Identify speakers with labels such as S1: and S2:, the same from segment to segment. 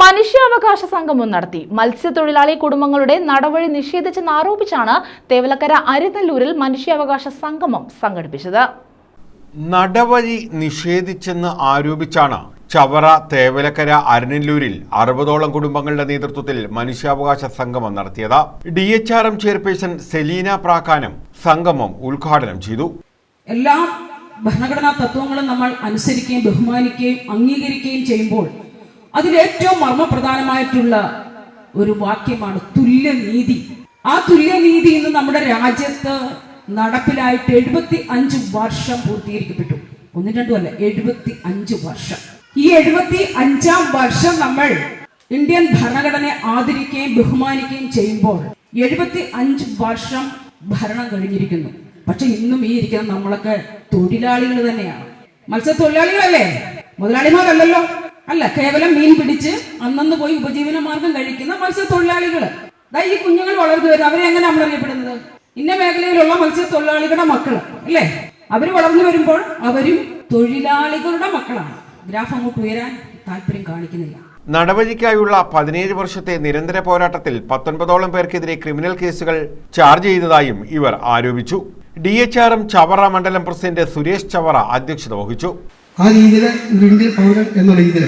S1: മനുഷ്യാവകാശ സംഗമം നടത്തി. മത്സ്യത്തൊഴിലാളി കുടുംബങ്ങളുടെ നടവഴി നിഷേധിച്ചെന്ന് ആരോപിച്ചാണ് തേവലക്കര അരിനല്ലൂരിൽ മനുഷ്യാവകാശ സംഗമം സംഘടിപ്പിച്ചത്.
S2: നടവഴി നിഷേധിച്ചെന്ന് ആരോപിച്ചാണ് ചവറ തേവലക്കര അരനല്ലൂരിൽ അറുപതോളം കുടുംബങ്ങളുടെ നേതൃത്വത്തിൽ മനുഷ്യാവകാശ സംഗമം നടത്തിയത്. D H R M chairperson Selina Prakkanam സംഗമം ഉദ്ഘാടനം ചെയ്തു.
S3: എല്ലാ ഭരണഘടനാ തത്വങ്ങളും നമ്മൾ അനുസരിക്കുകയും ബഹുമാനിക്കുകയും അംഗീകരിക്കുകയും ചെയ്യുമ്പോൾ അതിലേറ്റവും മർമ്മപ്രധാനമായിട്ടുള്ള ഒരു വാക്യമാണ് തുല്യനീതി. ആ തുല്യനീതി ഇന്ന് നമ്മുടെ രാജ്യത്ത് നടപ്പിലായിട്ട് എഴുപത്തി അഞ്ച് വർഷം പൂർത്തീകരിക്കപ്പെട്ടു. ഒന്നും രണ്ടും അല്ല എഴുപത്തി അഞ്ച് വർഷം. ഈ എഴുപത്തി അഞ്ചാം വർഷം നമ്മൾ ഇന്ത്യൻ ഭരണഘടനയെ ആദരിക്കുകയും ബഹുമാനിക്കുകയും ചെയ്യുമ്പോൾ എഴുപത്തി അഞ്ച് വർഷം ഭരണം കഴിഞ്ഞിരിക്കുന്നു. പക്ഷെ ഇന്നും ഈ ഇരിക്കുന്ന നമ്മളൊക്കെ തൊഴിലാളികൾ തന്നെയാണ്. മത്സ്യത്തൊഴിലാളികളല്ലേ? മുതലാളിമാരല്ലല്ലോ. അല്ല കേവലം മീൻ പിടിച്ച് അന്നന്ന് പോയി ഉപജീവന മാർഗം കഴിക്കുന്ന മത്സ്യത്തൊഴിലാളികൾ ഈ കുഞ്ഞുങ്ങൾ വളർന്നു വരും അവരെ എങ്ങനെ നമ്മൾ അറിയപ്പെടുന്നത് ഇന്ന മേഖലയിലുള്ള മത്സ്യത്തൊഴിലാളികളുടെ മക്കൾ അല്ലേ? അവർ വളർന്നു വരുമ്പോൾ അവരും തൊഴിലാളികളുടെ മക്കളാണ്. ഗ്രാഫ് അങ്ങോട്ട് ഉയരാൻ താല്പര്യം കാണിക്കുന്നില്ല.
S2: നടപടിക്കായുള്ള പതിനേഴ് വർഷത്തെ നിരന്തര പോരാട്ടത്തിൽ പത്തൊൻപതോളം പേർക്കെതിരെ ക്രിമിനൽ കേസുകൾ ചാർജ് ചെയ്തതായും ഇവർ ആരോപിച്ചു. D H R M Chavara മണ്ഡലം പ്രസിഡന്റ് സുരേഷ് ചവറ അധ്യക്ഷത വഹിച്ചു.
S4: ആ രീതിയിൽ ഇന്ത്യൻ പൗരൻ എന്നുള്ള രീതിയിൽ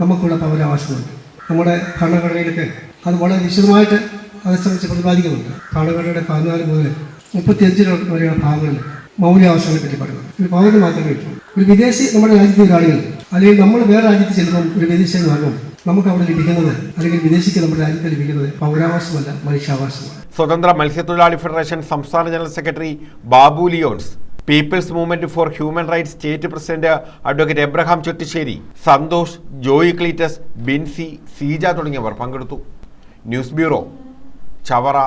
S4: നമുക്കുള്ള പൗരാവകാശമുണ്ട് നമ്മുടെ ഭരണഘടനയിലൊക്കെ അത് വളരെ വിശദമായിട്ട് അതേ സംബന്ധിച്ച് പ്രതിപാദിക്കുന്നുണ്ട്. ഭരണഘടനയുടെ പതിനാല് മുതൽ മുപ്പത്തിയഞ്ചിൽ വരെയുള്ള ഭാഗങ്ങളിൽ മൗലികാവകാശങ്ങളെ പറ്റി പറയുന്നത് ഒരു പൗരന് മാത്രമേ കിട്ടൂ ഒരു വിദേശി നമ്മുടെ രാജ്യത്തെ ഒരാളുകൾ അല്ലെങ്കിൽ നമ്മൾ വേറെ രാജ്യത്ത് ചെല്ലുമ്പോൾ ഒരു വിദേശി എന്ന് പറയുമ്പോൾ നമുക്ക് അവിടെ ലഭിക്കുന്നത് അല്ലെങ്കിൽ വിദേശിക്ക് നമ്മുടെ രാജ്യത്ത് ലഭിക്കുന്നത് പൗരാവാസമല്ല മനുഷ്യാവകാശമാണ്
S2: സ്വതന്ത്ര മത്സ്യത്തൊഴിലാളി ഫെഡറേഷൻ സംസ്ഥാന general secretary Babu Leons people's movement for human rights state president advocate Abraham Chottissery Santhosh Joy Cletus Binsy Seeja തുടങ്ങിയവർ പങ്കെടുത്തു. News bureau Chavara.